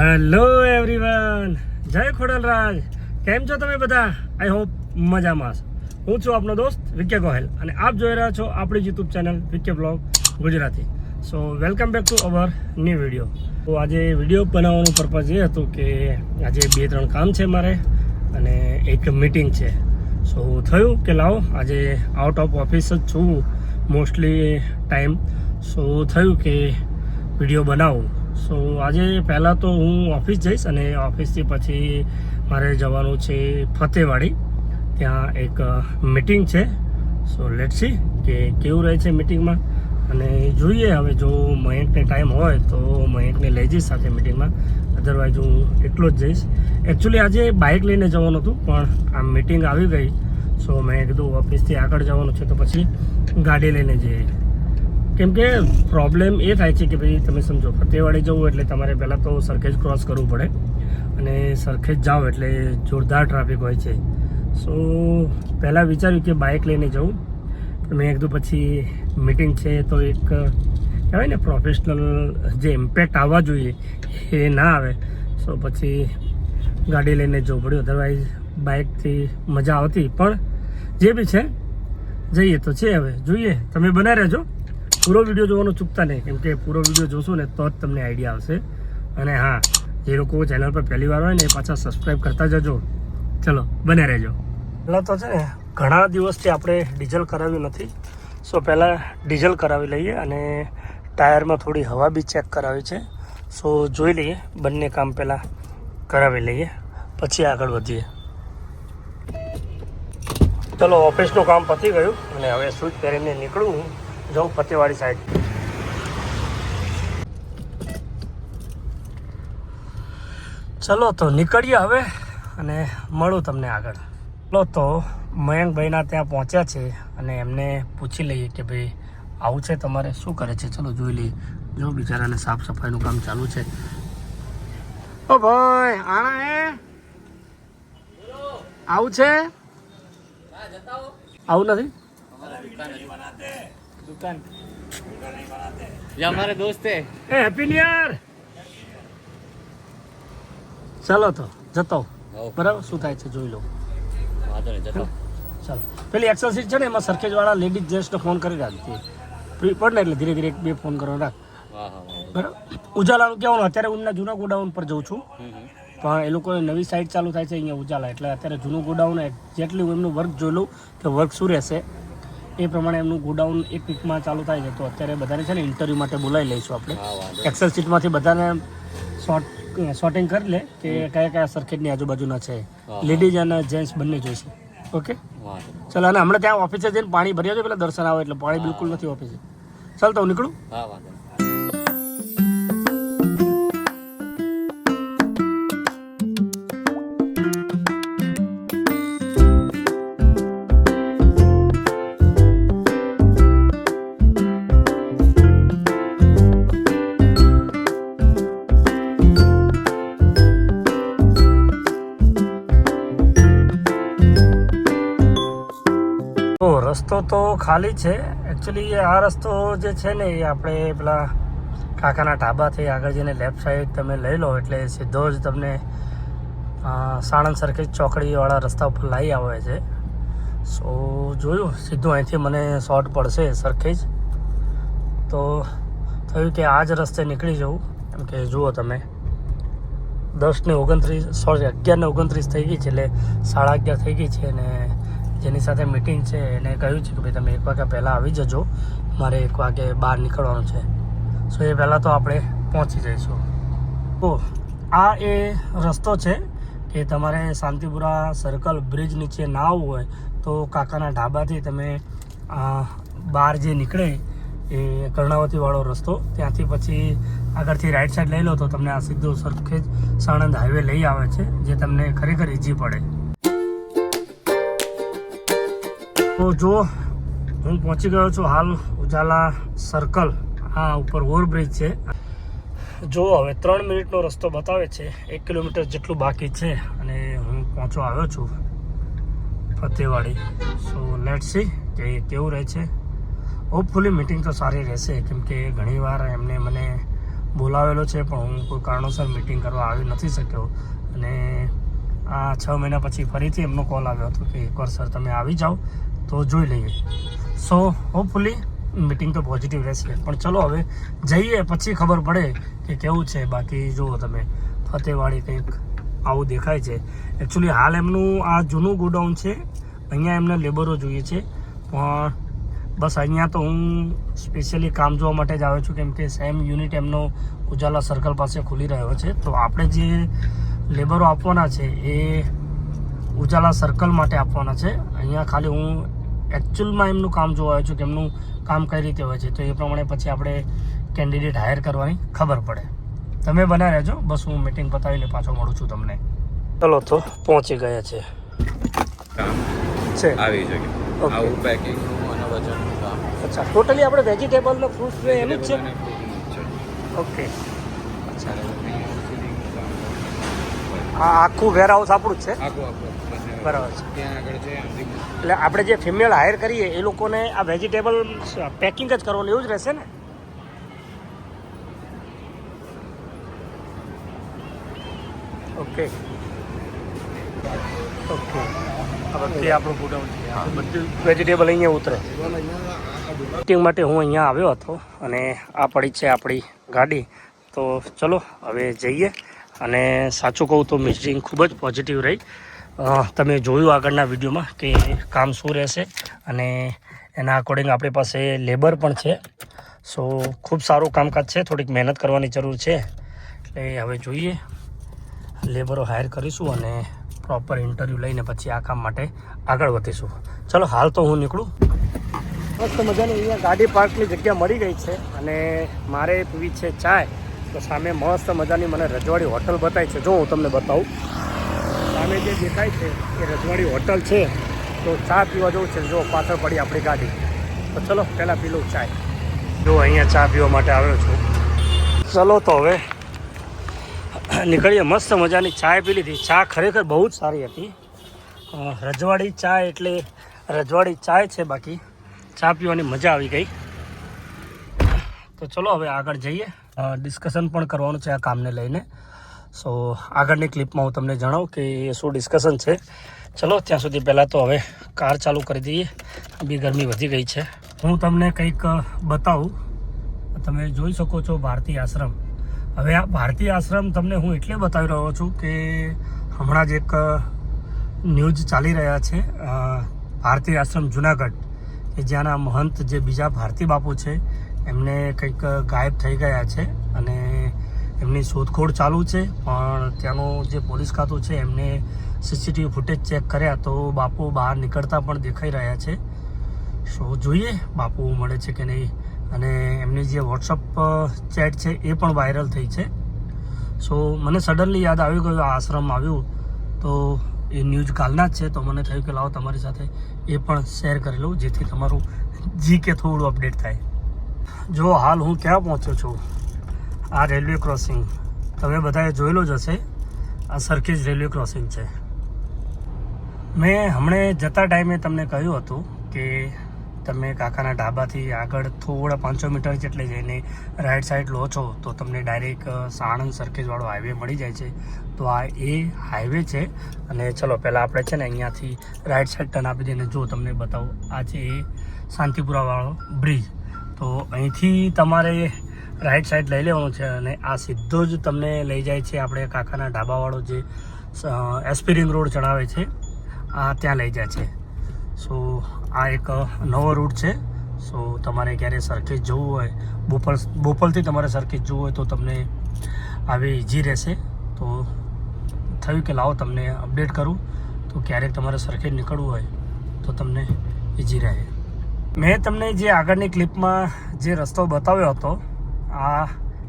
Hello everyone જય ખોડલરાજ. કેમ છો તમે બધા? આઈ હોપ મજામાં છો. હું છું આપનો દોસ્ત વિકે ગોહેલ અને આપ જોઈ રહ્યા છો આપણી YouTube channel Vike blog Gujarati. So welcome back to our new video તો આજે વીડિયો બનાવવાનું પર્પઝ એ હતું કે આજે બે ત્રણ કામ છે મારે અને એક મીટિંગ છે. સો થયું કે લાવો, આજે આઉટ ઓફ ઓફિસ જ છું મોસ્ટલી ટાઈમ સો થયું કે વીડિયો બનાવું. સો આજે પહેલાં તો હું ઓફિસ જઈશ અને ઓફિસથી પછી મારે જવાનું છે ફતેવાડી. ત્યાં એક મિટિંગ છે. સો લેટ સી કે કેવું રહે છે મિટિંગમાં અને જોઈએ હવે જો મયંકને ટાઈમ હોય તો મયંકને લઈ જઈશ સાથે મિટિંગમાં અધરવાઇઝ હું એટલો જ જઈશ. એકચ્યુઅલી આજે બાઇક લઈને જવાનું હતું, પણ આ મિટિંગ આવી ગઈ. સો મેં કીધું ઓફિસથી આગળ જવાનું છે તો પછી ગાડી લઈને જઈએ. કેમ કે પ્રોબ્લેમ એ થાય છે કે ભાઈ તમે સમજો, ફતેવાડી જવું એટલે તમારે પહેલાં તો સરખેજ ક્રોસ કરવું પડે અને સરખેજ જાઓ એટલે જોરદાર ટ્રાફિક હોય છે. સો પહેલાં વિચાર્યું કે બાઇક લઈને જવું. મેં કીધું પછી મિટિંગ છે તો એક, કહેવાય ને પ્રોફેશનલ જે ઇમ્પેક્ટ આવવા જોઈએ એ ના આવે. સો પછી ગાડી લઈને જવું પડ્યું. અધરવાઇઝ બાઇકથી મજા આવતી. પણ જે બી છે, જઈએ તો છે હવે. જોઈએ. તમે બનાવી રહેજો. પૂરો વીડિયો જોવાનું ચૂકતા નહીં. કેમ કે પૂરો વીડિયો જોશો ને તો જ તમને આઈડિયા આવશે. અને હા, જે લોકો ચેનલ પર પહેલી વાર હોય ને એ પાછા સબસ્ક્રાઈબ કરતા જજો. ચલો બને રહેજો. પહેલાં તો છે ને, ઘણા દિવસથી આપણે ડીઝલ કરાવ્યું નથી. સો પહેલાં ડીઝલ કરાવી લઈએ અને ટાયરમાં થોડી હવા બી ચેક કરાવી છે. સો જોઈ લઈએ, બંને કામ પહેલાં કરાવી લઈએ. પછી આગળ વધીએ. ચલો, ઓફિસનું કામ પતી ગયું અને હવે સ્વિચ પહેરીને નીકળું જાઉં ફતેવાડી સાઈડ ચલો તો નીકળીએ હવે અને મળું તમને આગળ. ચલો તો મયંકભાઈના ત્યાં પહોંચ્યા છે અને એમને પૂછી લઈએ કે ભાઈ આવું છે તમારે? શું કરે છે? ચલો જોઈ લઈએ. જો બિચારાને સાફ સફાઈનું કામ ચાલુ છે. ઓ ભાઈ આણા હે? આવું છે? આવું નથી? दुकान ये हमारे दोस्त है એ હેપી ન્યુ યર ચાલો તો જતો બરાબર શું થાય છે જોઈ લો વાંધો નહીં જતો ચાલો પેલી એક્સલ સીટ છે ને એમાં સરખેજ વાળા લેડીઝ જેન્ટ્સને ફોન કરી રાખતી ફ્રી પડ ને એટલે ધીરે ધીરે એક બે ફોન કરવાનો રાખ હા હા વાંધો બરાબર ઉજાલાનું કહેવાનું અત્યારે હું એમના જૂના ગોડાઉન પર જઉં છું હમ, હમ. પણ એ લોકોએ નવી સાઇટ ચાલુ થાય છે અહીંયા ઉજાલા એટલે અત્યારે જૂનું ગોડાઉન જેટલી હું એમનું વર્ક જોઈ લઉં કે વર્ક શું રહેશે એ પ્રમાણે એમનું ગોડાઉન એક વીકમાં ચાલુ થાય છે. તો અત્યારે બધાને છે ને ઇન્ટરવ્યૂ માટે બોલાવી લઈશું આપણે. એક્સેલ સીટમાંથી બધાને શોર્ટ શોર્ટિંગ કરી લે કે કયા કયા સર્કિટની આજુબાજુના છે. લેડીઝ અને જેન્ટ્સ બંને જોઈશે. ઓકે. ચાલો અને હમણાં ત્યાં ઓફિસે જઈને પાણી ભર્યા છે? પેલા દર્શન આવે એટલે પાણી બિલકુલ નથી ઓફિસે ચાલ તો હું નીકળું. હા વાંધો રસ્તો તો ખાલી છે. એકચ્યુઅલી આ રસ્તો જે છે ને, એ આપણે પેલા કાકાના ઢાબાથી આગળ જઈને લેફ્ટ સાઈડ તમે લઈ લો, એટલે સીધો જ તમને સાણંદ સરખેજ ચોકડીવાળા રસ્તા ઉપર લાવી આવે છે. સો જોયું? સીધું અહીંથી મને શોર્ટ પડશે સરખેજ તો થયું કે આ જ રસ્તે નીકળી જવું. એમ કે જુઓ તમે. દસ ને ઓગણત્રીસ સોરી અગિયાર ને ઓગણત્રીસ થઈ ગઈ છે, એટલે સાડા અગિયાર થઈ ગઈ છે, અને જેની સાથે મિટિંગ છે, એને કહ્યું છે કે ભાઈ તમે એક વાગ્યા પહેલાં આવી જજો. મારે એક વાગે બહાર નીકળવાનું છે. સો એ પહેલાં તો આપણે પહોંચી જઈશું. તો આ એ રસ્તો છે કે તમારે શાંતિપુરા સર્કલ બ્રિજ નીચે ના આવવું હોય, તો કાકાના ઢાબાથી તમે બહાર જે નીકળે એ કર્ણાવતીવાળો રસ્તો, ત્યાંથી પછી આગળથી રાઈટ સાઈડ લઈ લો તો તમને આ સીધો સરખેજ સાણંદ હાઈવે લઈ આવે છે, જે તમને ખરેખર ઈઝી પડે. તો જો, હું પહોંચી ગયો છું હાલ ઉજાલા સર્કલ આ ઉપર ઓવરબ્રિજ છે. જો, હવે ત્રણ મિનિટનો રસ્તો બતાવે છે, એક કિલોમીટર જેટલું બાકી છે અને હું પહોંચવા આવ્યો છું ફતેવાડી. સો લેટ સી કે કેવું રહે છે. હોપફુલી મિટિંગ તો સારી રહેશે, કેમ કે ઘણીવાર એમને મને બોલાવેલો છે, પણ હું કોઈ કારણોસર મિટિંગ કરવા આવી નથી શક્યો. અને આ છ મહિના પછી ફરીથી એમનો કોલ આવ્યો હતો કે, એકવાર સર તમે આવી જાઓ. તો જોઈ લઈએ. સો હોપફુલી મિટિંગ તો પોઝિટિવ રહેશે. પણ ચલો હવે જઈએ, પછી ખબર પડે કે કેવું છે. બાકી જુઓ તમે ફતેવાળી કંઈક આવું દેખાય છે. એકચ્યુઅલી હાલ એમનું આ જૂનું ગોડાઉન છે. અહીંયા એમને લેબરો જોઈએ છે. પણ બસ અહીંયા તો હું સ્પેશિયલી કામ જોવા માટે જ આવ્યો છું, કેમ કે સેમ યુનિટ એમનો ઉજાલા સર્કલ પાસે ખુલી રહ્યો છે. તો આપણે જે લેબરો આપવાના છે, એ ઉજાલા સર્કલ માટે આપવાના છે. અહીંયા ખાલી હું એકચ્યુઅલમાં એમનું કામ જોવા આવ્યો છું કે એમનું કામ કઈ રીતે હોય છે તો એ પ્રમાણે પછી આપણે કેન્ડિડેટ હાયર કરવાની ખબર પડે. તમે બના રહેજો બસ હું મીટિંગ પતાવીને પાછો મળું છું તમને. ચલો તો પહોંચી ગયા છે. છે. આવી શકે આવું પેકિંગનું અને વજનનું કામ. અચ્છા ટોટલી આપણે વેજીટેબલ ને ફ્રૂટ્સ ને એનું જ છે. ઓકે. અચ્છા. આ આખું વેર હાઉસ આપણું જ છે? આખું આખું. બરાબર છે. ત્યાં આગળ છે એટલે આપણે જે ફિમેલ હાયર કરીએ એ લોકોને આ વેજીટેબલ પેકિંગ જ કરવાનું એવું જ રહેશે ને? ઓકે ઓકે બધી આપણું ગોડાઉન બધું વેજીટેબલ અહીંયા ઉતરે. મિટિંગ માટે હું અહીંયા આવ્યો હતો અને આ પડી છે આપણી ગાડી. તો ચલો હવે જઈએ. અને સાચું કહું તો મિટિંગ ખૂબ જ પોઝિટિવ રહી. તમે જોયું આગળના વિડીયોમાં કે કામ શું રહેશે અને એના અકોર્ડિંગ આપણી પાસે લેબર પણ છે. સો ખૂબ સારું કામકાજ છે. થોડીક મહેનત કરવાની જરૂર છે. એટલે હવે જોઈએ. લેબરો હાયર કરીશું અને પ્રોપર ઇન્ટરવ્યૂ લઈને પછી આ કામ માટે આગળ વધીશું. ચલો, હાલ તો હું નીકળું. મસ્ત મજાની અહીંયા ગાડી પાર્કની જગ્યા મળી ગઈ છે અને મારે પીવી છે ચાય. તો સામે મસ્ત મજાની મને રજવાડી હોટલ બતાવી છે. જો હું તમને બતાવું. સામે જે દેખાય છે, એ રજવાડી હોટલ છે. તો ચા પીવા જવું છે. જો પાછળ પડી આપણી ગાડી. તો ચલો, પહેલાં પી લઉં ચાય જો અહીંયા ચા પીવા માટે આવ્યો છું. ચલો તો હવે નીકળીએ. મસ્ત મજાની ચાય પી લીધી. ચા ખરેખર બહુ જ સારી હતી. રજવાડી ચા એટલે રજવાડી ચાય છે બાકી. ચા પીવાની મજા આવી ગઈ. તો ચલો હવે આગળ જઈએ. ડિસ્કશન પણ કરવાનું છે આ કામને લઈને. સો આગળની ક્લિપમાં હું તમને જણાવું કે એ શું ડિસ્કશન છે. ચલો, ત્યાં સુધી પહેલાં તો હવે કાર ચાલુ કરી દઈએ. બી ગરમી વધી ગઈ છે. હું તમને કંઈક બતાવું. તમે જોઈ શકો છો ભારતીય આશ્રમ. હવે આ ભારતીય આશ્રમ તમને હું એટલે બતાવી રહ્યો છું કે હમણાં જ એક ન્યૂઝ ચાલી રહ્યા છે. ભારતીય આશ્રમ જુનાગઢ, કે જ્યાંના મહંત જે બીજા ભારતી બાપુ છે, એમને કંઈક ગાયબ થઈ ગયા છે અને એમની શોધખોળ ચાલુ છે, પણ ત્યાંનું જે પોલીસ ખાતું છે, એમને સીસીટીવી ફૂટેજ ચેક કર્યા તો બાપુ બહાર નીકળતા પણ દેખાઈ રહ્યા છે. સો જોઈએ બાપુ મળે છે કે નહીં. અને એમની જે વોટ્સઅપ ચેટ છે એ પણ વાયરલ થઈ છે. સો મને સડનલી યાદ આવી ગયું, આ આશ્રમ આવ્યું. તો એ ન્યૂઝ કાલના જ છે, તો મને થયું કે લાવો તમારી સાથે એ પણ શેર કરી લઉં, જેથી તમારું જી કે થોડું અપડેટ થાય. જો હાલ હું ક્યાં પહોંચ્યો છું? આ રેલવે ક્રોસિંગ. તમે બધાએ જોયેલો જ હશે, આ સરખેજ રેલવે ક્રોસિંગ છે. મેં હમણે જતા ટાઈમે તમને કહ્યું હતું કે તમે કાકાના ઢાબાથી આગળ થોડા પાંચસો મીટર જેટલે જઈને રાઈટ સાઈડ લો છો, તો તમને ડાયરેક્ટ સાણંદ સરખેજવાળો હાઈવે મળી જાય છે. તો આ એ હાઈવે છે, અને ચલો પહેલાં આપણે છે ને અહીંયાથી રાઈટ સાઈડ ટર્ન આપી દઈને જો તમને બતાવું. આ છે એ શાંતિપુરાવાળો બ્રિજ. તો અહીંથી તમારે રાઈટ સાઈડ લઈ લેવાનું છે અને આ સીધો જ તમને લઈ જાય છે આપણે કાકાના ઢાબાવાળો જે એસ્પિરિંગ રોડ ચડાવે છે, આ ત્યાં લઈ જાય છે. સો આ એક નવો રૂટ છે. સો તમારે ક્યારે સરખેજ જવું હોય, બોપલ, બોપલથી તમારે સરખેજ જવું હોય તો તમને આવી ઇઝી રહેશે. તો થયું કે લાવો તમને અપડેટ કરું. તો ક્યારેક તમારે સરખેજ નીકળવું હોય તો તમને ઇઝી રહે. મેં તમને જે આગળની ક્લિપમાં જે રસ્તો બતાવ્યો હતો આ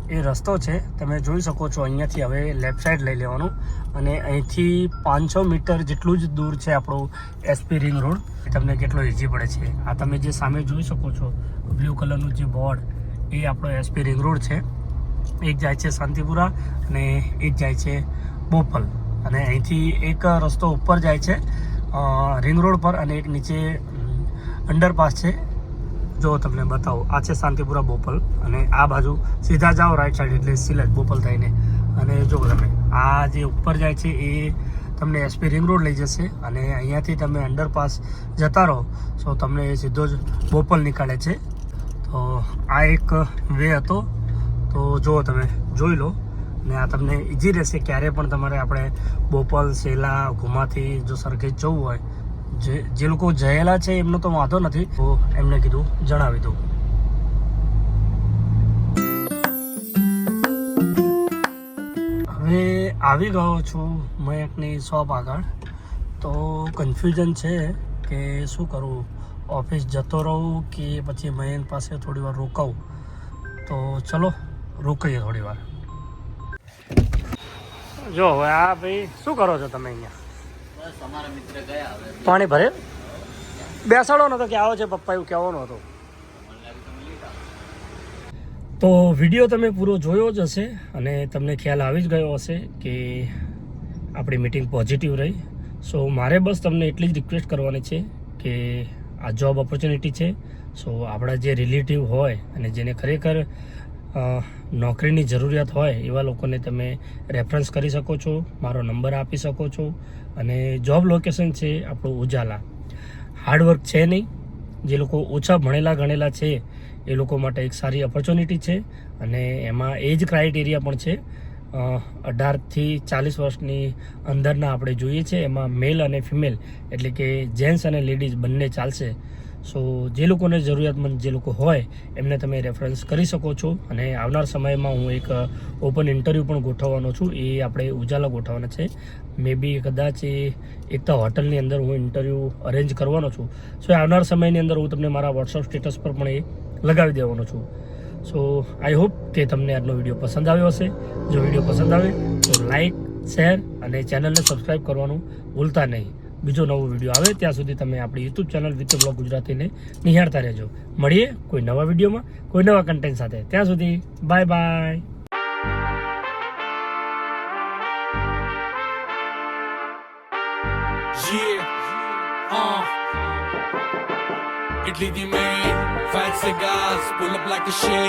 એ રસ્તો છે. તમે જોઈ શકો છો અહીંયાથી હવે લેફ્ટ સાઈડ લઈ લેવાનું. અને અહીંથી પાંચસો મીટર જેટલું જ દૂર છે આપણું એસપી રિંગ રોડ તમને કેટલો ઇઝી પડે છે. આ તમે જે સામે જોઈ શકો છો બ્લુ કલરનું જે બોર્ડ એ આપણો એસપી રિંગ રોડ છે. એક જાય છે શાંતિપુરા અને એક જાય છે બોપલ. અને અહીંથી એક રસ્તો ઉપર જાય છે રિંગ રોડ પર અને એક નીચે અંડરપાસ છે. જો તમને બતાવું, આ છે શાંતિપુરા બોપલ અને આ બાજુ સીધા જાઓ રાઈટ સાઈડ એટલે સિલેજ બોપલ થઈને. અને જો તમે, આ જે ઉપર જાય છે એ તમને એસપી રિંગ રોડ લઈ જશે અને અહીંયાથી તમે અંડરપાસ જતા રહો સો તમને એ સીધો જ બોપલ નીકાળે છે. તો આ એક વે હતો. તો જુઓ તમે જોઈ લો, ને આ તમને ઇઝી રહેશે. ક્યારે પણ તમારે આપણે બોપલ, સેલા, ઘુમાથી જો સરખેજ જવું હોય જે જે લોકો જયેલા છે એમનો તો વાંધો નથી. તો એમને કીધું, જણાવી દઉં. હવે આવી ગયો છું મયંકની શોપ આગળ. તો કન્ફ્યુઝન છે કે શું કરું? ઓફિસ જતો રહું કે પછી મયંક પાસે થોડી વાર રોકાવું તો ચલો, રોકાઈએ થોડી વાર. જો, હવે આ ભાઈ શું કરો છો તમે અહીંયા? પાણી ભરે બેસાડો નતો કે આવો છે પપ્પા, એવું કહેવાનો હતો. તો વીડિયો તમે પૂરો જોયો જ હશે અને તમને ખ્યાલ આવી જ ગયો હશે કે આપણી મિટિંગ પોઝિટિવ રહી. સો મારે બસ તમને એટલી જ રિક્વેસ્ટ કરવાની છે કે આ જોબ ઓપોર્ચ્યુનિટી છે. સો આપણા જે રિલેટિવ હોય અને જેને ખરેખર નોકરીની જરૂરિયાત હોય એવા લોકોને તમે રેફરન્સ કરી શકો છો, મારો નંબર આપી શકો છો અને જોબ લોકેશન છે આપણું ઉજાલા. હાર્ડવર્ક છે નહીં. જે લોકો ઓછા ભણેલા ગણેલા છે, એ લોકો માટે એક સારી ઓપોર્ચ્યુનિટી છે અને એમાં એજ ક્રાઇટેરિયા પણ છે. અઢારથી ચાલીસ વર્ષની અંદરના આપણે જોઈએ છે, એમાં મેલ અને ફિમેલ એટલે કે જેન્ટ્સ અને લેડીઝ બંને ચાલશે. સો જે લોકોને જરૂરિયાતમંદ જે લોકો હોય, એમને તમે રેફરન્સ કરી શકો છો. અને આવનાર સમયમાં હું એક ઓપન ઇન્ટરવ્યૂ પણ ગોઠવવાનો છું. એ આપણે ઉજાલા ગોઠવવાના છે. મે બી કદાચ એ એકતા હોટલની અંદર હું ઇન્ટરવ્યૂ અરેન્જ કરવાનો છું. સો આવનાર સમયની અંદર હું તમને મારા વોટ્સઅપ સ્ટેટસ પર પણ એ લગાવી દેવાનો છું. સો આઈ હોપ કે તમને આજનો વીડિયો પસંદ આવ્યો હશે. જો વીડિયો પસંદ આવે તો લાઈક, શેર અને ચેનલને સબસ્ક્રાઈબ કરવાનું ભૂલતા નહીં. બીજો નવો વીડિયો આવે ત્યાં સુધી તમે આપણી યુટ્યુબ ચેનલ વિથ બ્લોગ ગુજરાતીને નિહાળતા રહેજો મળીએ કોઈ નવા વિડીયોમાં કોઈ નવા કન્ટેન્ટ સાથે ત્યાં સુધી bye bye Yeah, uh. Italy the main, fat cigars, pull up like a shade.